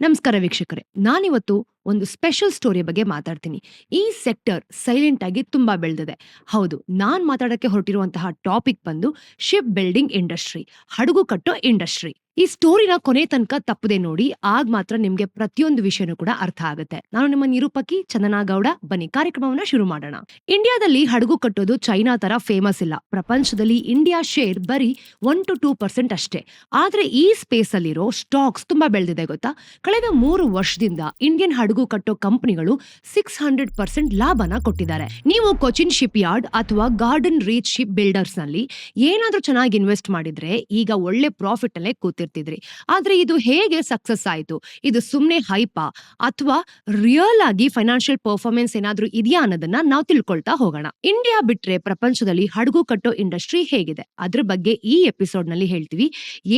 ನಮಸ್ಕಾರ ವೀಕ್ಷಕರೇ. ನಾನಿವತ್ತು ಒಂದು ಸ್ಪೆಷಲ್ ಸ್ಟೋರಿ ಬಗ್ಗೆ ಮಾತಾಡ್ತೀನಿ. ಈ ಸೆಕ್ಟರ್ ಸೈಲೆಂಟ್ ಆಗಿ ತುಂಬಾ ಬೆಳೆದಿದೆ. ಹೌದು, ನಾನು ಮಾತಾಡಕ್ಕೆ ಹೊರಟಿರುವಂತಹ ಟಾಪಿಕ್ ಬಂದು ಶಿಪ್ ಬಿಲ್ಡಿಂಗ್ ಇಂಡಸ್ಟ್ರಿ ಹಡಗು ಕಟ್ಟೋ ಇಂಡಸ್ಟ್ರಿ ಈ ಸ್ಟೋರಿನ ಕೊನೆ ತನಕ ತಪ್ಪದೆ ನೋಡಿ ಆಗ ಮಾತ್ರ ನಿಮ್ಗೆ ಪ್ರತಿಯೊಂದು ವಿಷಯನೂ ಕೂಡ ಅರ್ಥ ಆಗುತ್ತೆ. ನಾನು ನಿಮ್ಮ ನಿರೂಪಕಿ ಚಂದನಾ ಗೌಡ ಬನ್ನಿ, ಕಾರ್ಯಕ್ರಮವನ್ನ ಶುರು ಮಾಡೋಣ. ಇಂಡಿಯಾದಲ್ಲಿ ಹಡಗು ಕಟ್ಟೋದು ಚೈನಾ ತರ ಫೇಮಸ್ ಇಲ್ಲ. ಪ್ರಪಂಚದಲ್ಲಿ ಇಂಡಿಯಾ ಶೇರ್ ಬರೀ ಒನ್ ಟು ಟೂ ಪರ್ಸೆಂಟ್ ಅಷ್ಟೇ. ಆದ್ರೆ ಈ ಸ್ಪೇಸ್ ಅಲ್ಲಿರೋ ಸ್ಟಾಕ್ಸ್ ತುಂಬಾ ಬೆಳೆದಿದೆ ಗೊತ್ತಾ? ಕಳೆದ ಮೂರು ವರ್ಷದಿಂದ ಇಂಡಿಯನ್ ಹಡಗು ಕಟ್ಟೋ ಕಂಪನಿಗಳು ಸಿಕ್ಸ್ ಹಂಡ್ರೆಡ್ ಪರ್ಸೆಂಟ್ ಲಾಭನ ಕೊಟ್ಟಿದ್ದಾರೆ. ನೀವು ಕೊಚಿನ್ ಶಿಪ್ ಯಾರ್ಡ್ ಅಥವಾ ಗಾರ್ಡನ್ ರೀಚ್ ಶಿಪ್ ಬಿಲ್ಡರ್ಸ್ನಲ್ಲಿ ಏನಾದ್ರೂ ಚೆನ್ನಾಗಿ ಇನ್ವೆಸ್ಟ್ ಮಾಡಿದ್ರೆ ಈಗ ಒಳ್ಳೆ ಪ್ರಾಫಿಟ್ ಅಲ್ಲೇ ಕೂತಿರ್ತಿದ್ರಿ ಆದ್ರೆ ಇದು ಹೇಗೆ ಸಕ್ಸಸ್ ಆಯ್ತು? ಇದು ಸುಮ್ಮನೆ ಹೈಪಾ ಅಥವಾ ರಿಯಲ್ ಆಗಿ ಫೈನಾನ್ಷಿಯಲ್ ಪರ್ಫಾರ್ಮೆನ್ಸ್ ಏನಾದ್ರೂ ಇದೆಯಾ ಅನ್ನೋದನ್ನ ನಾವು ತಿಳ್ಕೊಳ್ತಾ ಹೋಗೋಣ. ಇಂಡಿಯಾ ಬಿಟ್ರೆ ಪ್ರಪಂಚದಲ್ಲಿ ಹಡಗು ಕಟ್ಟೋ ಇಂಡಸ್ಟ್ರಿ ಹೇಗಿದೆ? ಅದ್ರ ಬಗ್ಗೆ ಈ ಎಪಿಸೋಡ್ನಲ್ಲಿ ಹೇಳ್ತೀವಿ.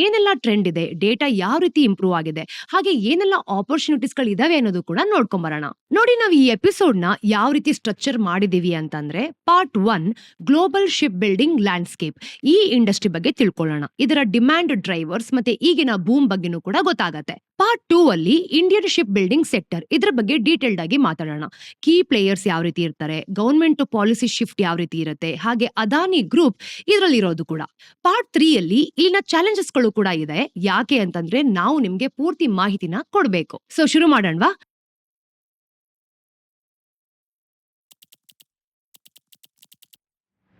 ಏನೆಲ್ಲ ಟ್ರೆಂಡ್ ಇದೆ? ಡೇಟಾ ಯಾವ ರೀತಿ ಇಂಪ್ರೂವ್ ಆಗಿದೆ? ಹಾಗೆ ಏನೆಲ್ಲ ಆಪರ್ಚುನಿಟೀಸ್ಗಳು ಇದಾವೆ ಅನ್ನೋದು ಕೂಡ ನೋಡ್ಕೊಂಬರೋಣ. ನೋಡಿ ನಾವು ಈ ಎಪಿಸೋಡ್ನ ಯಾವ ರೀತಿ ಸ್ಟ್ರಕ್ಚರ್ ಮಾಡಿದೀವಿ ಅಂತಂದ್ರೆ part one global shipbuilding landscape ಈ ಇಂಡಸ್ಟ್ರಿ ಬಗ್ಗೆ ತಿಳ್ಕೊಳ್ಳೋಣ. ಇದರ ಡಿಮ್ಯಾಂಡ್ ಡ್ರೈವರ್ಸ್ ಮತ್ತೆ ಈಗಿನ ಬೂಮ್ ಬಗ್ಗೆನೂ ಕೂಡ ಗೊತ್ತಾಗತ್ತೆ. ಪಾರ್ಟ್ ಟೂ ಅಲ್ಲಿ ಇಂಡಿಯನ್ ಶಿಪ್ ಬಿಲ್ಡಿಂಗ್ ಸೆಕ್ಟರ್ ಇದ್ರ ಬಗ್ಗೆ ಡೀಟೇಲ್ಡ್ ಆಗಿ ಮಾತಾಡೋಣ. ಕೀ ಪ್ಲೇಯರ್ಸ್ ಯಾವ ರೀತಿ ಇರ್ತಾರೆ? ಗೌರ್ಮೆಂಟ್ ಪಾಲಿಸಿ ಶಿಫ್ಟ್ ಯಾವ ರೀತಿ ಇರುತ್ತೆ? ಹಾಗೆ ಅದಾನಿ ಗ್ರೂಪ್ ಇದರಲ್ಲಿ ಇರೋದು ಕೂಡ. ಪಾರ್ಟ್ ತ್ರೀ ಅಲ್ಲಿ ಇಲ್ಲಿನ ಚಾಲೆಂಜಸ್ಗಳು ಕೂಡ ಇದೆ. ಯಾಕೆ ಅಂತಂದ್ರೆ ನಾವು ನಿಮ್ಗೆ ಪೂರ್ತಿ ಮಾಹಿತಿನ ಕೊಡ್ಬೇಕು. ಸೊ ಶುರು ಮಾಡೋಣವಾ?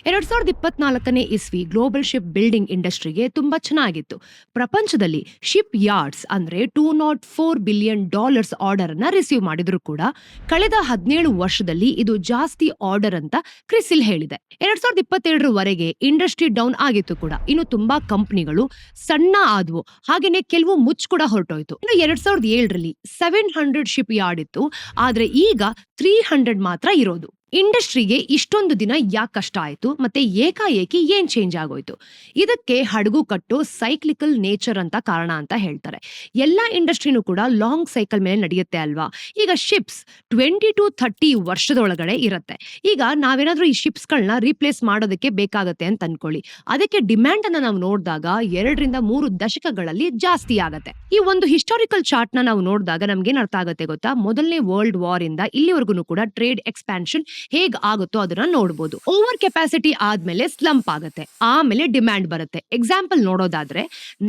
ಎರಡ್ ಸಾವಿರದ ಇಪ್ಪತ್ನಾಲ್ಕನೇ ಇಸ್ವಿ ಗ್ಲೋಬಲ್ ಶಿಪ್ ಬಿಲ್ಡಿಂಗ್ ಇಂಡಸ್ಟ್ರಿಗೆ ತುಂಬಾ ಚೆನ್ನಾಗಿತ್ತು. ಪ್ರಪಂಚದಲ್ಲಿ ಶಿಪ್ ಯಾರ್ಡ್ಸ್ ಅಂದ್ರೆ two nought four billion dollars order ಅನ್ನ ರಿಸೀವ್ ಮಾಡಿದ್ರು ಕೂಡ ಕಳೆದ ಹದಿನೇಳು ವರ್ಷದಲ್ಲಿ ಇದು ಜಾಸ್ತಿ ಆರ್ಡರ್ ಅಂತ ಕ್ರಿಸಿಲ್ ಹೇಳಿದೆ. ಎರಡ್ ಸಾವಿರದ ಇಪ್ಪತ್ತೆರಡರವರೆಗೆ ಇಂಡಸ್ಟ್ರಿ ಡೌನ್ ಆಗಿತ್ತು ಕೂಡ. ಇನ್ನು ತುಂಬಾ ಕಂಪನಿಗಳು ಸಣ್ಣ ಆದ್ವು. ಹಾಗೇನೆ ಕೆಲವು ಮುಚ್ಚ ಕೂಡ ಹೊರಟೋಯ್ತು. ಇನ್ನು ಎರಡ್ ಸಾವಿರದ ಏಳರಲ್ಲಿ ಸೆವೆನ್ ಹಂಡ್ರೆಡ್ ಶಿಪ್ ಯಾರ್ಡ್ ಇತ್ತು. ಆದ್ರೆ ಈಗ ತ್ರೀ ಹಂಡ್ರೆಡ್ ಮಾತ್ರ ಇರೋದು. ಇಂಡಸ್ಟ್ರಿಗೆ ಇಷ್ಟೊಂದು ದಿನ ಯಾಕೆ ಕಷ್ಟ ಆಯಿತು, ಮತ್ತೆ ಏಕಾಏಕಿ ಏನ್ ಚೇಂಜ್ ಆಗೋಯ್ತು? ಇದಕ್ಕೆ ಹಡಗು ಕಟ್ಟು ಸೈಕ್ಲಿಕಲ್ ನೇಚರ್ ಅಂತ ಕಾರಣ ಅಂತ ಹೇಳ್ತಾರೆ. ಎಲ್ಲ ಇಂಡಸ್ಟ್ರಿನೂ ಕೂಡ ಲಾಂಗ್ ಸೈಕಲ್ ಮೇಲೆ ನಡೆಯುತ್ತೆ ಅಲ್ವಾ? ಈಗ ಶಿಪ್ಸ್ ಟ್ವೆಂಟಿ ಟು ಥರ್ಟಿ ವರ್ಷದೊಳಗಡೆ ಇರುತ್ತೆ. ಈಗ ನಾವೇನಾದ್ರೂ ಈ ಶಿಪ್ಸ್ಗಳನ್ನ ರೀಪ್ಲೇಸ್ ಮಾಡೋದಕ್ಕೆ ಬೇಕಾಗುತ್ತೆ ಅಂತ ಅನ್ಕೊಳ್ಳಿ. ಅದಕ್ಕೆ ಡಿಮ್ಯಾಂಡ್ ಅನ್ನ ನಾವು ನೋಡಿದಾಗ ಎರಡರಿಂದ ಮೂರು ದಶಕಗಳಲ್ಲಿ ಜಾಸ್ತಿ ಆಗತ್ತೆ. ಈ ಒಂದು ಹಿಸ್ಟಾರಿಕಲ್ ಚಾರ್ಟ್ ನಾವು ನೋಡಿದಾಗ ನಮ್ಗೆ ಅರ್ಥ ಆಗುತ್ತೆ ಗೊತ್ತಾ? ಮೊದಲನೇ ವರ್ಲ್ಡ್ ವಾರ್ ಇಂದ ಇಲ್ಲಿವರೆಗೂ ಕೂಡ ಟ್ರೇಡ್ ಎಕ್ಸ್ಪಾನ್ಷನ್ ಹೇಗ್ ಆಗುತ್ತೋ ಅದನ್ನ ನೋಡಬಹುದು ಓವರ್ ಕೆಪಾಸಿಟಿ ಆದ್ಮೇಲೆ ಸ್ಲಂಪ್ ಆಗುತ್ತೆ. ಆಮೇಲೆ ಡಿಮ್ಯಾಂಡ್ ಬರುತ್ತೆ. ಎಕ್ಸಾಂಪಲ್ ನೋಡೋದಾದ್ರೆ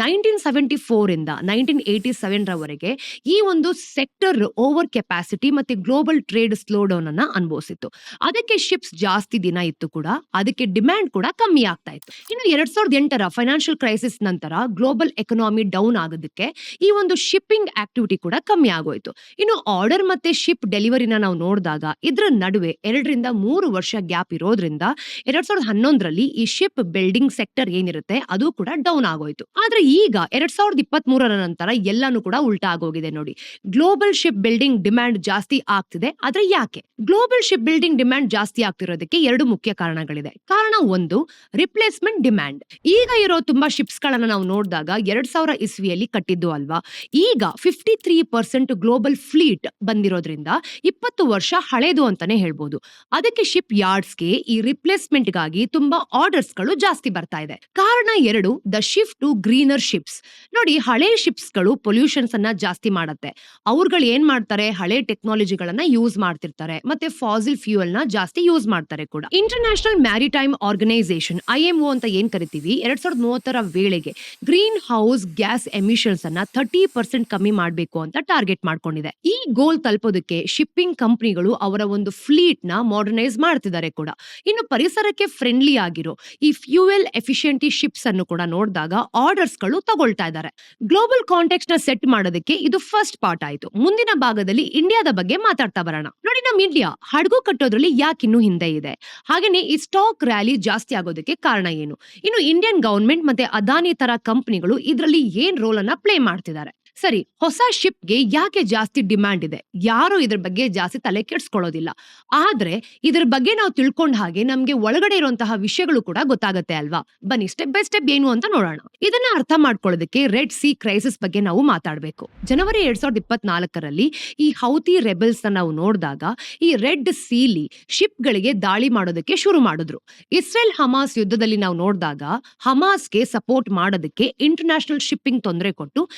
ನೈನ್ಟೀನ್ ಸೆವೆಂಟಿ ಫೋರ್ ಇಂದ ನೈನ್ಟೀನ್ ಏಯ್ಟಿ ಸೆವೆನ್ ರವರೆಗೆ ಈ ಒಂದು ಸೆಕ್ಟರ್ ಓವರ್ ಕೆಪಾಸಿಟಿ ಮತ್ತೆ ಗ್ಲೋಬಲ್ ಟ್ರೇಡ್ ಸ್ಲೋ ಡೌನ್ ಅನ್ನ ಅನುಭವಿಸಿತ್ತು. ಅದಕ್ಕೆ ಶಿಪ್ಸ್ ಜಾಸ್ತಿ ದಿನ ಇತ್ತು ಕೂಡ, ಅದಕ್ಕೆ ಡಿಮ್ಯಾಂಡ್ ಕೂಡ ಕಮ್ಮಿ ಆಗ್ತಾ ಇತ್ತು. ಇನ್ನು ಎರಡ್ ಸಾವಿರದ ಎಂಟರ ಫೈನಾನ್ಷಿಯಲ್ ಕ್ರೈಸಿಸ್ ನಂತರ ಗ್ಲೋಬಲ್ ಎಕನಾಮಿ ಡೌನ್ ಆಗೋದಕ್ಕೆ ಈ ಒಂದು ಶಿಪ್ಪಿಂಗ್ ಆಕ್ಟಿವಿಟಿ ಕೂಡ ಕಮ್ಮಿ ಆಗೋಯ್ತು. ಇನ್ನು ಆರ್ಡರ್ ಮತ್ತೆ ಶಿಪ್ ಡೆಲಿವರಿನ ನಾವು ನೋಡಿದಾಗ ಇದ್ರ ನಡುವೆ ಎರಡರಿಂದ ಮೂರು ವರ್ಷ ಗ್ಯಾಪ್ ಇರೋದ್ರಿಂದ ಎರಡ್ ಸಾವಿರದ ಹನ್ನೊಂದರಲ್ಲಿ ಈ ಶಿಪ್ ಬಿಲ್ಡಿಂಗ್ ಸೆಕ್ಟರ್ ಏನಿರುತ್ತೆ ಅದು ಕೂಡ ಡೌನ್ ಆಗೋಯ್ತು. ಆದ್ರೆ ಈಗ ಎರಡ್ ಸಾವಿರದ ಇಪ್ಪತ್ತ್ ಮೂರರ ನಂತರ ಎಲ್ಲಾನು ಕೂಡ ಉಲ್ಟಾ ಆಗೋಗಿದೆ ನೋಡಿ. ಗ್ಲೋಬಲ್ ಶಿಪ್ ಬಿಲ್ಡಿಂಗ್ ಡಿಮ್ಯಾಂಡ್ ಜಾಸ್ತಿ ಆಗ್ತಿದೆ. ಆದ್ರೆ ಯಾಕೆ? ಗ್ಲೋಬಲ್ ಶಿಪ್ ಬಿಲ್ಡಿಂಗ್ ಡಿಮ್ಯಾಂಡ್ ಜಾಸ್ತಿ ಆಗ್ತಿರೋದಕ್ಕೆ ಎರಡು ಮುಖ್ಯ ಕಾರಣಗಳಿದೆ. ಕಾರಣ ಒಂದು, ರಿಪ್ಲೇಸ್ಮೆಂಟ್ ಡಿಮ್ಯಾಂಡ್. ಈಗ ಇರೋ ತುಂಬಾ ಶಿಪ್ಸ್ ಗಳನ್ನ ನಾವು ನೋಡಿದಾಗ ಎರಡ್ ಸಾವಿರ ಇಸ್ವಿಯಲ್ಲಿ ಕಟ್ಟಿದ್ದು ಅಲ್ವಾ? ಈಗ fifty three percent global fleet ಬಂದಿರೋದ್ರಿಂದ ಇಪ್ಪತ್ತು ವರ್ಷ ಹಳೇದು ಅಂತಾನೆ ಹೇಳ್ಬೋದು. ಅದಕ್ಕೆ ಶಿಪ್ ಯಾರ್ಡ್ಸ್ಗೆ ಈ ರಿಪ್ಲೇಸ್ಮೆಂಟ್ಗಾಗಿ ತುಂಬಾ ಆರ್ಡರ್ಸ್ಗಳು ಜಾಸ್ತಿ ಬರ್ತಾ ಇದೆ. ಕಾರಣ ಎರಡು the shift to greener ships ನೋಡಿ, ಹಳೆ ಶಿಪ್ಸ್ಗಳು ಪೊಲ್ಯೂಷನ್ಸ್ ಅನ್ನ ಜಾಸ್ತಿ ಮಾಡುತ್ತೆ. ಅವ್ರುಗಳು ಏನ್ ಮಾಡ್ತಾರೆ? ಹಳೆ ಟೆಕ್ನಾಲಜಿಗಳನ್ನ ಯೂಸ್ ಮಾಡ್ತಿರ್ತಾರೆ. ಮತ್ತೆ ಫಾಸಿಲ್ ಫ್ಯೂಯಲ್ನ ಜಾಸ್ತಿ ಯೂಸ್ ಮಾಡ್ತಾರೆ ಕೂಡ. International Maritime Organisation I M ಅಂತ ಏನ್ ಕರಿತೀವಿ? ಎರಡ್ ಸಾವಿರದ ಮೂವತ್ತರ ವೇಳೆಗೆ ಗ್ರೀನ್ ಹೌಸ್ ಗ್ಯಾಸ್ ಎಮಿಷನ್ಸ್ ಅನ್ನ ಥರ್ಟಿ ಪರ್ಸೆಂಟ್ ಕಮ್ಮಿ ಮಾಡಬೇಕು ಅಂತ ಟಾರ್ಗೆಟ್ ಮಾಡ್ಕೊಂಡಿದೆ. ಈ ಗೋಲ್ ತಲುಪೋದಕ್ಕೆ ಶಿಪ್ಪಿಂಗ್ ಕಂಪನಿಗಳು ಅವರ ಒಂದು ಫ್ಲೀಟ್ನ ಮಾಡರ್ನೈಸ್ ಮಾಡ್ತಿದ್ದಾರೆ ಕೂಡ. ಇನ್ನು ಪರಿಸರಕ್ಕೆ ಫ್ರೆಂಡ್ಲಿ ಆಗಿರೋ ಈ ಫ್ಯೂಯಲ್ ಎಫಿಷಿಯಂಟಿ ಶಿಪ್ಸ್ ಅನ್ನು ಕೂಡ ನೋಡಿದಾಗ ಆರ್ಡರ್ಸ್ಗಳು ತಗೊಳ್ತಾ ಇದ್ದಾರೆ. ಗ್ಲೋಬಲ್ ಕಾಂಟೆಕ್ಸ್ನ ಸೆಟ್ ಮಾಡೋದಕ್ಕೆ ಇದು ಫಸ್ಟ್ ಪಾರ್ಟ್ ಆಯ್ತು. ಮುಂದಿನ ಭಾಗದಲ್ಲಿ ಇಂಡಿಯಾದ ಬಗ್ಗೆ ಮಾತಾಡ್ತಾ ಬರೋಣ. ನೋಡಿ ನಮ್ ಇಂಡಿಯಾ ಹಡಗು ಕಟ್ಟೋದ್ರಲ್ಲಿ ಯಾಕೆ ಇನ್ನು ಹಿಂದೆ ಇದೆ? ಹಾಗೇನೆ ಈ ಸ್ಟಾಕ್ ರ್ಯಾಲಿ ಜಾಸ್ತಿ ಆಗೋದಕ್ಕೆ ಕಾರಣ ಏನು? ಇನ್ನು ಇಂಡಿಯನ್ ಗವರ್ಮೆಂಟ್ ಮತ್ತೆ ಅದಾನಿ ತರ ಕಂಪನಿಗಳು ಇದರಲ್ಲಿ ಏನ್ ರೋಲ್ ಅನ್ನ ಪ್ಲೇ ಮಾಡ್ತಿದ್ದಾರೆ? ಸರಿ, ಹೊಸ ಶಿಪ್ಗೆ ಯಾಕೆ ಜಾಸ್ತಿ ಡಿಮ್ಯಾಂಡ್ ಇದೆ? ಯಾರು ಇದ್ರ ಬಗ್ಗೆ ಜಾಸ್ತಿ ತಲೆ ಕೆಡ್ಸ್ಕೊಳ್ಳೋದಿಲ್ಲ. ಆದ್ರೆ, ಇದ್ರ ಬಗ್ಗೆ ನಾವು ತಿಳ್ಕೊಂಡ ಹಾಗೆ ನಮ್ಗೆ ಒಳಗಡೆ ಇರುವಂತಹ ವಿಷಯಗಳು ಕೂಡ ಗೊತ್ತಾಗತ್ತೆ ಅಲ್ವಾ? ಬನ್ನಿ, ಸ್ಟೆಪ್ ಬೈ ಸ್ಟೆಪ್ ಏನು ಅಂತ ನೋಡೋಣ. ಇದನ್ನ ಅರ್ಥ ಮಾಡ್ಕೊಳ್ಳೋದಕ್ಕೆ ರೆಡ್ ಸಿ ಕ್ರೈಸಿಸ್ ಬಗ್ಗೆ ನಾವು ಮಾತಾಡ್ಬೇಕು. ಜನವರಿ ಎರಡ್ ಸಾವಿರದ ಇಪ್ಪತ್ನಾಲ್ಕರಲ್ಲಿ ಈ ಹೌತಿ ರೆಬೆಲ್ಸ್ ನಾವು ನೋಡಿದಾಗ, ಈ ರೆಡ್ ಸೀಲಿ ಶಿಪ್ ಗಳಿಗೆ ದಾಳಿ ಮಾಡೋದಕ್ಕೆ ಶುರು ಮಾಡಿದ್ರು. ಇಸ್ರೇಲ್ ಹಮಾಸ್ ಯುದ್ಧದಲ್ಲಿ ನಾವು ನೋಡಿದಾಗ, ಹಮಾಸ್ಗೆ ಸಪೋರ್ಟ್ ಮಾಡೋದಕ್ಕೆ ಇಂಟರ್ನ್ಯಾಷನಲ್ ಶಿಪ್ಪಿಂಗ್ ತೊಂದರೆ ಕೊಟ್ಟು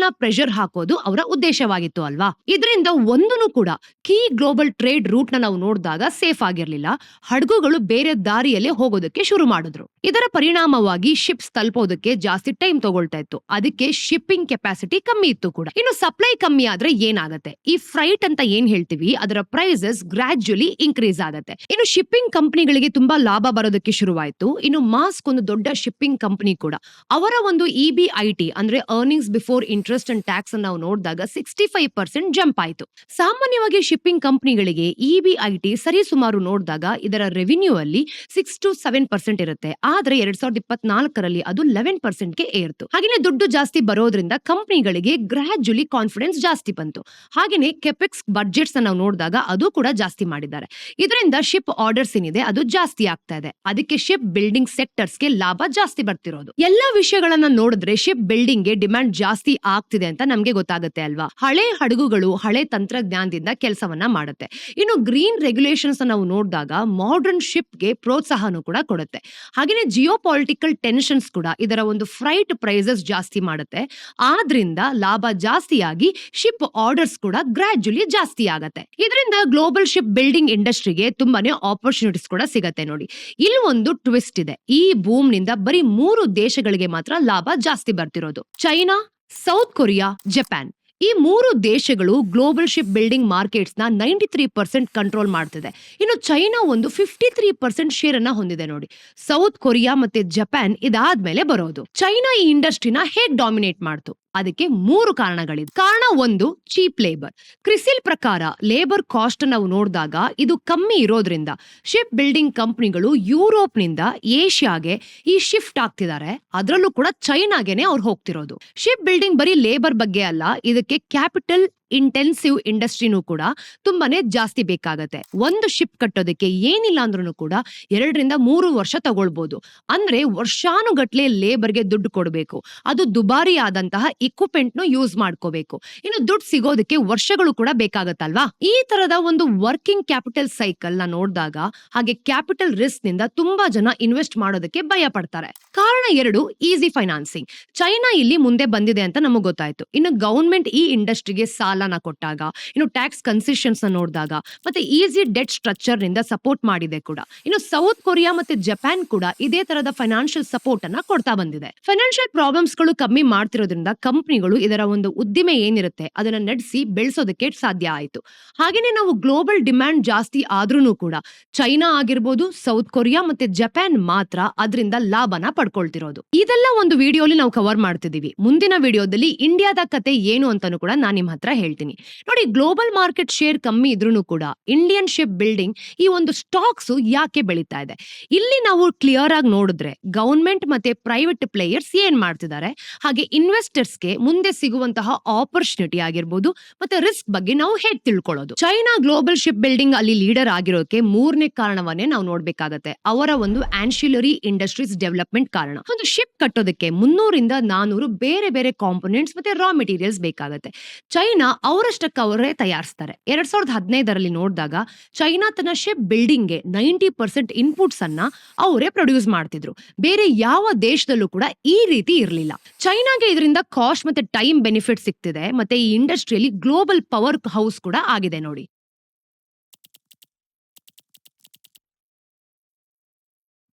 ಇಸ್ರೇಲ್ನ ನ ಪ್ರೆಷರ್ ಹಾಕೋದು ಅವರ ಉದ್ದೇಶವಾಗಿತ್ತು ಅಲ್ವಾ? ಇದರಿಂದ ಒಂದೂ ಕೂಡ ಕೀ ಗ್ಲೋಬಲ್ ಟ್ರೇಡ್ ರೂಟ್ನ ನಾವು ನೋಡಿದಾಗ ಸೇಫ್ ಆಗಿರ್ಲಿಲ್ಲ. ಹಡಗುಗಳು ಬೇರೆ ದಾರಿಯಲ್ಲೇ ಹೋಗೋದಕ್ಕೆ ಶುರು ಮಾಡಿದ್ರು. ಇದರ ಪರಿಣಾಮವಾಗಿ ಶಿಪ್ಸ್ ತಲುಪೋದಕ್ಕೆ ಜಾಸ್ತಿ ಟೈಮ್ ತಗೊಳ್ತಾ ಇತ್ತು. ಅದಕ್ಕೆ ಶಿಪ್ಪಿಂಗ್ ಕೆಪಾಸಿಟಿ ಕಮ್ಮಿ ಇತ್ತು ಕೂಡ. ಇನ್ನು ಸಪ್ಲೈ ಕಮ್ಮಿ ಆದ್ರೆ ಏನಾಗುತ್ತೆ? ಈ ಫ್ರೈಟ್ ಅಂತ ಏನ್ ಹೇಳ್ತೀವಿ? ಅದರ ಪ್ರೈಸಸ್ ಗ್ರಾಜ್ಯುಲಿ ಇನ್ಕ್ರೀಸ್ ಆಗುತ್ತೆ. ಇನ್ನು ಶಿಪ್ಪಿಂಗ್ ಕಂಪನಿಗಳಿಗೆ ತುಂಬಾ ಲಾಭ ಬರೋದಕ್ಕೆ ಶುರುವಾಯಿತು. ಇನ್ನು ಮಾಸ್ಕ್ ಒಂದು ದೊಡ್ಡ ಶಿಪ್ಪಿಂಗ್ ಕಂಪನಿ ಕೂಡ. ಅವರ ಒಂದು ಇ ಐ ಟಿ ಅಂದ್ರೆ earnings before interest and tax ನಾವು ನೋಡಿದಾಗ ಸಿಕ್ಸ್ಟಿ ಫೈವ್ ಪರ್ಸೆಂಟ್ ಜಂಪ್ ಆಯಿತು. ಸಾಮಾನ್ಯವಾಗಿ ಶಿಪ್ಪಿಂಗ್ ಕಂಪನಿಗಳಿಗೆ ಇ ಬಿ ಐ ಸರಿ ಸುಮಾರು ನೋಡಿದಾಗ ಇದರ ರೆವಿನ್ಯೂ ಅಲ್ಲಿ ಸಿಕ್ಸ್ ಟು ಸೆವೆನ್ ಪರ್ಸೆಂಟ್ ಇರುತ್ತೆ. ಆದ್ರೆ ಎರಡ್ ಸಾವಿರದ ಇಪ್ಪತ್ನಾಲ್ಕರಲ್ಲಿ ಅದು ಲೆವೆನ್ ಪರ್ಸೆಂಟ್ಗೆ ಏರ್ತು. ಹಾಗೇನೆ ದುಡ್ಡು ಜಾಸ್ತಿ ಬರೋದ್ರಿಂದ ಕಂಪನಿಗಳಿಗೆ ಗ್ರಾಜುಲಿ ಕಾನ್ಫಿಡೆನ್ಸ್ ಜಾಸ್ತಿ ಬಂತು. ಹಾಗೇನೆ ಕೆಪೆಕ್ಸ್ ಬಡ್ಜೆಟ್ಸ್ ನಾವು ನೋಡಿದಾಗ ಅದು ಕೂಡ ಜಾಸ್ತಿ ಮಾಡಿದ್ದಾರೆ. ಇದರಿಂದ ಶಿಪ್ ಆರ್ಡರ್ಸ್ ಏನಿದೆ ಅದು ಜಾಸ್ತಿ ಆಗ್ತಾ ಇದೆ. ಅದಕ್ಕೆ ಶಿಪ್ ಬಿಲ್ಡಿಂಗ್ ಸೆಕ್ಟರ್ಸ್ಗೆ ಲಾಭ ಜಾಸ್ತಿ ಬರ್ತಿರೋದು. ಎಲ್ಲಾ ವಿಷಯಗಳನ್ನ ನೋಡಿದ್ರೆ ಶಿಪ್ ಬಿಲ್ಡಿಂಗ್ಗೆ ಡಿಮ್ಯಾಂಡ್ ಜಾಸ್ತಿ ಆಗ್ತಿದೆ ಅಂತ ನಮ್ಗೆ ಗೊತ್ತಾಗುತ್ತೆ ಅಲ್ವಾ? ಹಳೆ ಹಡಗುಗಳು, ಹಳೆ ತಂತ್ರಜ್ಞಾನದಿಂದ ಕೆಲಸವನ್ನ ಮಾಡುತ್ತೆ. ಇನ್ನು ಗ್ರೀನ್ ರೆಗ್ಯುಲೇಷನ್ಸ್ ನಾವು ನೋಡಿದಾಗ ಮಾಡರ್ನ್ ಶಿಪ್ಗೆ ಪ್ರೋತ್ಸಾಹನೂ ಕೂಡ ಕೊಡುತ್ತೆ. ಹಾಗೇನೆ ಜಿಯೋ ಪಾಲಿಟಿಕಲ್ ಟೆನ್ಷನ್ಸ್ ಕೂಡ ಇದರ ಒಂದು ಫ್ರೈಟ್ ಪ್ರೈಸಸ್ ಜಾಸ್ತಿ ಮಾಡುತ್ತೆ. ಆದ್ರಿಂದ ಲಾಭ ಜಾಸ್ತಿಯಾಗಿ ಶಿಪ್ ಆರ್ಡರ್ಸ್ ಕೂಡ ಗ್ರಾಜ್ಯುಲಿ ಜಾಸ್ತಿ ಆಗತ್ತೆ. ಇದರಿಂದ ಗ್ಲೋಬಲ್ ಶಿಪ್ ಬಿಲ್ಡಿಂಗ್ ಇಂಡಸ್ಟ್ರಿಗೆ ತುಂಬಾನೇ ಆಪರ್ಚುನಿಟೀಸ್ ಕೂಡ ಸಿಗತ್ತೆ ನೋಡಿ. ಇಲ್ಲಿ ಒಂದು ಟ್ವಿಸ್ಟ್ ಇದೆ. ಈ ಬೂಮ್ನಿಂದ ಬರೀ ಮೂರು ದೇಶಗಳಿಗೆ ಮಾತ್ರ ಲಾಭ ಜಾಸ್ತಿ ಬರ್ತಿರೋದು. ಚೈನಾ ಸೌತ್ ಕೊರಿಯಾ ಜಪಾನ್ ಈ ಮೂರು ದೇಶಗಳು ಗ್ಲೋಬಲ್ ಶಿಪ್ ಬಿಲ್ಡಿಂಗ್ ಮಾರ್ಕೆಟ್ಸ್ನ ನೈಂಟಿ ತ್ರೀ ಪರ್ಸೆಂಟ್ ಕಂಟ್ರೋಲ್ ಮಾಡ್ತಿದೆ. ಇನ್ನು ಚೈನಾ ಒಂದು ಫಿಫ್ಟಿ ತ್ರೀ ಪರ್ಸೆಂಟ್ ಶೇರ್ ಅನ್ನ ಹೊಂದಿದೆ ನೋಡಿ. ಸೌತ್ ಕೊರಿಯಾ ಮತ್ತೆ ಜಪಾನ್ ಇದಾದ್ಮೇಲೆ ಬರೋದು. ಚೈನಾ ಈ ಇಂಡಸ್ಟ್ರಿನ ಹೇಗ್ ಡಾಮಿನೇಟ್ ಮಾಡ್ತು? ಅದಕ್ಕೆ ಮೂರು ಕಾರಣಗಳಿದೆ. ಕಾರಣ ಒಂದು ಚೀಪ್ ಲೇಬರ್ ಕ್ರಿಸಿಲ್ ಪ್ರಕಾರ ಲೇಬರ್ ಕಾಸ್ಟ್ ನಾವು ನೋಡಿದಾಗ ಇದು ಕಮ್ಮಿ ಇರೋದ್ರಿಂದ ಶಿಪ್ ಬಿಲ್ಡಿಂಗ್ ಕಂಪನಿಗಳು ಯುರೋಪ್ನಿಂದ ಏಷ್ಯಾಗೆ ಈ ಶಿಫ್ಟ್ ಆಗ್ತಿದ್ದಾರೆ. ಅದರಲ್ಲೂ ಕೂಡ ಚೈನಾಗೆನೆ ಅವ್ರು ಹೋಗ್ತಿರೋದು. ಶಿಪ್ ಬಿಲ್ಡಿಂಗ್ ಬರೀ ಲೇಬರ್ ಬಗ್ಗೆ ಅಲ್ಲ, ಇದಕ್ಕೆ ಕ್ಯಾಪಿಟಲ್ ಇಂಟೆನ್ಸಿವ್ ಇಂಡಸ್ಟ್ರಿನೂ ಕೂಡ ತುಂಬಾನೇ ಜಾಸ್ತಿ ಬೇಕಾಗತ್ತೆ. ಒಂದು ಶಿಪ್ ಕಟ್ಟೋದಕ್ಕೆ ಏನಿಲ್ಲ ಅಂದ್ರೂ ಕೂಡ ಎರಡರಿಂದ ಮೂರು ವರ್ಷ ತಗೊಳ್ಬಹುದು ಅಂದ್ರೆ ವರ್ಷಾನುಗಟ್ಲೆ ಲೇಬರ್ಗೆ ದುಡ್ಡು ಕೊಡಬೇಕು. ಅದು ದುಬಾರಿ ಆದಂತಹ ಇಕ್ವಿಪ್ಮೆಂಟ್ ನು ಯೂಸ್ ಮಾಡ್ಕೋಬೇಕು. ಇನ್ನು ದುಡ್ಡು ಸಿಗೋದಕ್ಕೆ ವರ್ಷಗಳು ಕೂಡ ಬೇಕಾಗತ್ತಲ್ವಾ? ಈ ತರದ ಒಂದು ವರ್ಕಿಂಗ್ ಕ್ಯಾಪಿಟಲ್ ಸೈಕಲ್ನ ನೋಡಿದಾಗ ಹಾಗೆ ಕ್ಯಾಪಿಟಲ್ ರಿಸ್ಕ್ನಿಂದ ತುಂಬಾ ಜನ ಇನ್ವೆಸ್ಟ್ ಮಾಡೋದಕ್ಕೆ ಭಯ ಪಡ್ತಾರೆ. ಕಾರಣ ಎರಡು ಈಸಿ ಫೈನಾನ್ಸಿಂಗ್ ಚೈನಾ ಇಲ್ಲಿ ಮುಂದೆ ಬಂದಿದೆ ಅಂತ ನಮಗೆ ಗೊತ್ತಾಯ್ತು. ಇನ್ನು ಗವರ್ಮೆಂಟ್ ಈ ಇಂಡಸ್ಟ್ರಿಗೆ ಸಾಲನ ಕೊಟ್ಟಾಗ, ಇನ್ನು ಟ್ಯಾಕ್ಸ್ ಕನ್ಸೆಷನ್ಸ್ ನೋಡಿದಾಗ, ಮತ್ತೆ ಈಸಿ ಡೆಟ್ ಸ್ಟ್ರಕ್ಚರ್ನಿಂದ ಸಪೋರ್ಟ್ ಮಾಡಿದೆ ಕೂಡ. ಇನ್ನು ಸೌತ್ ಕೊರಿಯಾ ಮತ್ತೆ ಜಪಾನ್ ಕೂಡ ಇದೇ ತರದ ಫೈನಾನ್ಷಿಯಲ್ ಸಪೋರ್ಟ್ ಅನ್ನ ಕೊಡ್ತಾ ಬಂದಿದೆ. ಫೈನಾನ್ಷಿಯಲ್ ಪ್ರಾಬ್ಲಮ್ಸ್ಗಳು ಕಮ್ಮಿ ಮಾಡ್ತಿರೋದ್ರಿಂದ ಕಂಪನಿಗಳು ಇದರ ಒಂದು ಉದ್ದಿಮೆ ಏನಿರುತ್ತೆ, ಅದನ್ನ ನಡೆಸಿ ಬೆಳೆಸೋದಕ್ಕೆ ಸಾಧ್ಯ ಆಯಿತು. ಹಾಗೇನೆ ನಾವು ಗ್ಲೋಬಲ್ ಡಿಮ್ಯಾಂಡ್ ಜಾಸ್ತಿ ಆದ್ರೂ ಕೂಡ ಚೈನಾ ಆಗಿರ್ಬೋದು ಸೌತ್ ಕೊರಿಯಾ ಮತ್ತೆ ಜಪಾನ್ ಮಾತ್ರ ಅದರಿಂದ ಲಾಭನ ಪಡ್ಕೊಳ್ತಿರೋದು. ಇದೆಲ್ಲ ಒಂದು ವಿಡಿಯೋಲಿ ನಾವು ಕವರ್ ಮಾಡ್ತಿದೀವಿ ಮುಂದಿನ ವಿಡಿಯೋದಲ್ಲಿ ಇಂಡಿಯಾದ ಕತೆ ಏನು ಅಂತಾನು ಕೂಡ ನಾನು ನಿಮ್ಮ ಹತ್ರ ಹೇಳ್ತೀನಿ. ನೋಡಿ ಗ್ಲೋಬಲ್ ಮಾರ್ಕೆಟ್ ಶೇರ್ ಕಮ್ಮಿ ಇದ್ರೂ ಕೂಡ ಇಂಡಿಯನ್ ಶಿಪ್ ಬಿಲ್ಡಿಂಗ್ ಈ ಒಂದು ಸ್ಟಾಕ್ಸ್ ಯಾಕೆ ಬೆಳೀತಾ ಇದೆ? ಇಲ್ಲಿ ನಾವು ಕ್ಲಿಯರ್ ಆಗಿ ನೋಡಿದ್ರೆ ಗೌರ್ಮೆಂಟ್ ಮತ್ತೆ ಪ್ರೈವೇಟ್ ಪ್ಲೇಯರ್ಸ್ ಏನ್ ಮಾಡ್ತಿದ್ದಾರೆ? ಹಾಗೆ ಇನ್ವೆಸ್ಟರ್ಸ್ಗೆ ಮುಂದೆ ಸಿಗುವಂತಹ ಆಪರ್ಚುನಿಟಿ ಆಗಿರ್ಬೋದು ಮತ್ತೆ ರಿಸ್ಕ್ ಬಗ್ಗೆ ನಾವು ಹೇಗ್ ತಿಳ್ಕೊಳ್ಳೋದು? ಚೈನಾ ಗ್ಲೋಬಲ್ ಶಿಪ್ ಬಿಲ್ಡಿಂಗ್ ಅಲ್ಲಿ ಲೀಡರ್ ಆಗಿರೋಕೆ ಮೂರನೇ ಕಾರಣವನ್ನೇ ನಾವು ನೋಡ್ಬೇಕಾಗತ್ತೆ. ಅವರ ಒಂದು ಆನ್ಶಿಲರಿ ಇಂಡಸ್ಟ್ರೀಸ್ ಡೆವಲಪ್ಮೆಂಟ್ ಕಾರಣ. ಒಂದು ಶಿಪ್ ಕಟ್ಟೋದಕ್ಕೆ ಮುನ್ನೂರಿಂದ ನಾನೂರು ಬೇರೆ ಬೇರೆ ಕಾಂಪೊನೆಂಟ್ಸ್ ಮತ್ತೆ ರಾ ಮೆಟೀರಿಯಲ್ಸ್ ಬೇಕಾಗತ್ತೆ. ಚೈನಾ ಅವರಷ್ಟಕ್ಕೆ ಅವರೇ ತಯಾರಿಸ್ತಾರೆ. ಎರಡ್ ಸಾವಿರದ ಹದಿನೈದರಲ್ಲಿ ನೋಡಿದಾಗ ಚೈನಾ ತನ್ನ ಶಿಪ್ ಬಿಲ್ಡಿಂಗ್ಗೆ ನೈಂಟಿ ಪರ್ಸೆಂಟ್ ಇನ್ಪುಟ್ಸ್ ಅನ್ನ ಅವರೇ ಪ್ರೊಡ್ಯೂಸ್ ಮಾಡ್ತಿದ್ರು. ಬೇರೆ ಯಾವ ದೇಶದಲ್ಲೂ ಕೂಡ ಈ ರೀತಿ ಇರಲಿಲ್ಲ. ಚೈನಾಗೆ ಇದರಿಂದ ಕಾಸ್ಟ್ ಮತ್ತೆ ಟೈಮ್ ಬೆನಿಫಿಟ್ ಸಿಗ್ತಿದೆ. ಮತ್ತೆ ಈ ಇಂಡಸ್ಟ್ರಿಯಲ್ಲಿ ಗ್ಲೋಬಲ್ ಪವರ್ ಹೌಸ್ ಕೂಡ ಆಗಿದೆ ನೋಡಿ.